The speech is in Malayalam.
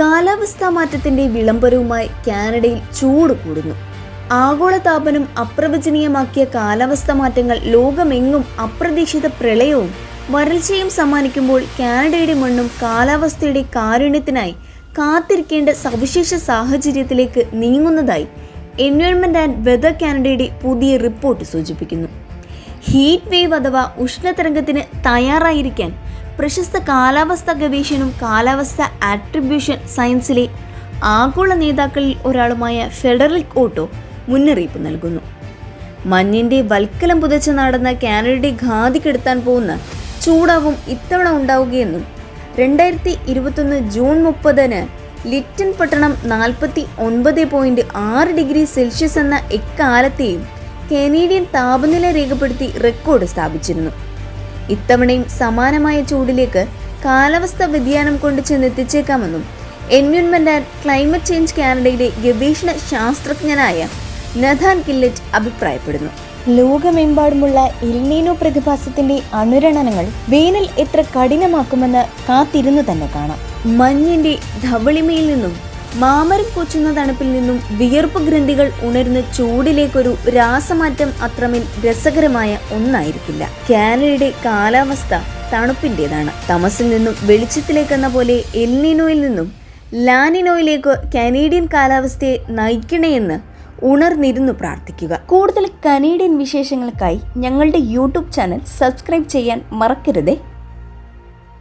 കാലാവസ്ഥാ മാറ്റത്തിന്റെ വിളംബരവുമായി കാനഡയിൽ ചൂട് കൂടുന്നു. ആഗോളതാപനം അപ്രവചനീയമാക്കിയ കാലാവസ്ഥ മാറ്റങ്ങൾ ലോകമെങ്ങും അപ്രതീക്ഷിത പ്രളയവും വരൾച്ചയും സമ്മാനിക്കുമ്പോൾ കാനഡയുടെ മണ്ണും കാലാവസ്ഥയുടെ കാരുണ്യത്തിനായി കാത്തിരിക്കേണ്ട സവിശേഷ സാഹചര്യത്തിലേക്ക് നീങ്ങുന്നതായി എൻവയോൺമെന്റ് ആൻഡ് വെതർ കാനഡയുടെ പുതിയ റിപ്പോർട്ട് സൂചിപ്പിക്കുന്നു. ഹീറ്റ് വേവ് അഥവാ ഉഷ്ണതരംഗത്തിന് തയ്യാറായിരിക്കാൻ പ്രശസ്ത കാലാവസ്ഥ ഗവേഷണം കാലാവസ്ഥ ആട്രിബ്യൂഷൻ സയൻസിലെ ആഗോള നേതാക്കളിൽ ഒരാളുമായ ഫെഡറിക് ഓട്ടോ മുന്നറിയിപ്പ് നൽകുന്നു. മഞ്ഞിന്റെ വൽക്കലം പുതച്ച് നടന്ന കാനഡയുടെ ഖാദി കെടുത്താൻ പോകുന്ന ചൂടാവും ഇത്തവണ ഉണ്ടാവുകയെന്നും രണ്ടായിരത്തി ഇരുപത്തൊന്ന് ജൂൺ മുപ്പതിന് ലിറ്റൻ പട്ടണം നാൽപ്പത്തി ഒൻപത് പോയിന്റ് ആറ് ഡിഗ്രി സെൽഷ്യസ് എന്ന എക്കാലത്തെയും കനേഡിയൻ താപനില രേഖപ്പെടുത്തി റെക്കോർഡ് സ്ഥാപിച്ചിരുന്നു. ഇത്തവണയും സമാനമായ ചൂടിലേക്ക് കാലാവസ്ഥ വ്യതിയാനം കൊണ്ട് ചെന്നെത്തിച്ചേക്കാമെന്നും എൻവയോൺമെന്റ് ആൻഡ് ക്ലൈമറ്റ് ചേഞ്ച് കാനഡയിലെ ഗവേഷണ ശാസ്ത്രജ്ഞനായ നഥാൻ കില്ലറ്റ് അഭിപ്രായപ്പെടുന്നു. ലോകമെമ്പാടുമുള്ള ഇൽനീനോ പ്രതിഭാസത്തിന്റെ അനുരണനങ്ങൾ വേനൽ എത്ര കഠിനമാക്കുമെന്ന് കാത്തിരുന്നു തന്നെ കാണാം. മഞ്ഞിന്റെ ധവളിമയിൽ നിന്നും മാമരം കൊച്ചുന്ന തണുപ്പിൽ നിന്നും വിയർപ്പ് ഗ്രന്ഥികൾ ഉണരുന്ന ചൂടിലേക്കൊരു രാസമാറ്റം അത്രമേൽ രസകരമായ ഒന്നായിരിക്കില്ല. കാനഡയുടെ കാലാവസ്ഥ തണുപ്പിന്റെതാണ്. തമസിൽ നിന്നും വെളിച്ചത്തിലേക്കെന്ന പോലെ എൽനിനോയിൽ നിന്നും ലാനിനോയിലേക്ക് കനേഡിയൻ കാലാവസ്ഥയെ നയിക്കണേയെന്ന് ഉണർന്നിരുന്നു പ്രാർത്ഥിക്കുക. കൂടുതൽ കനേഡിയൻ വിശേഷങ്ങൾക്കായി ഞങ്ങളുടെ യൂട്യൂബ് ചാനൽ സബ്സ്ക്രൈബ് ചെയ്യാൻ മറക്കരുതേ.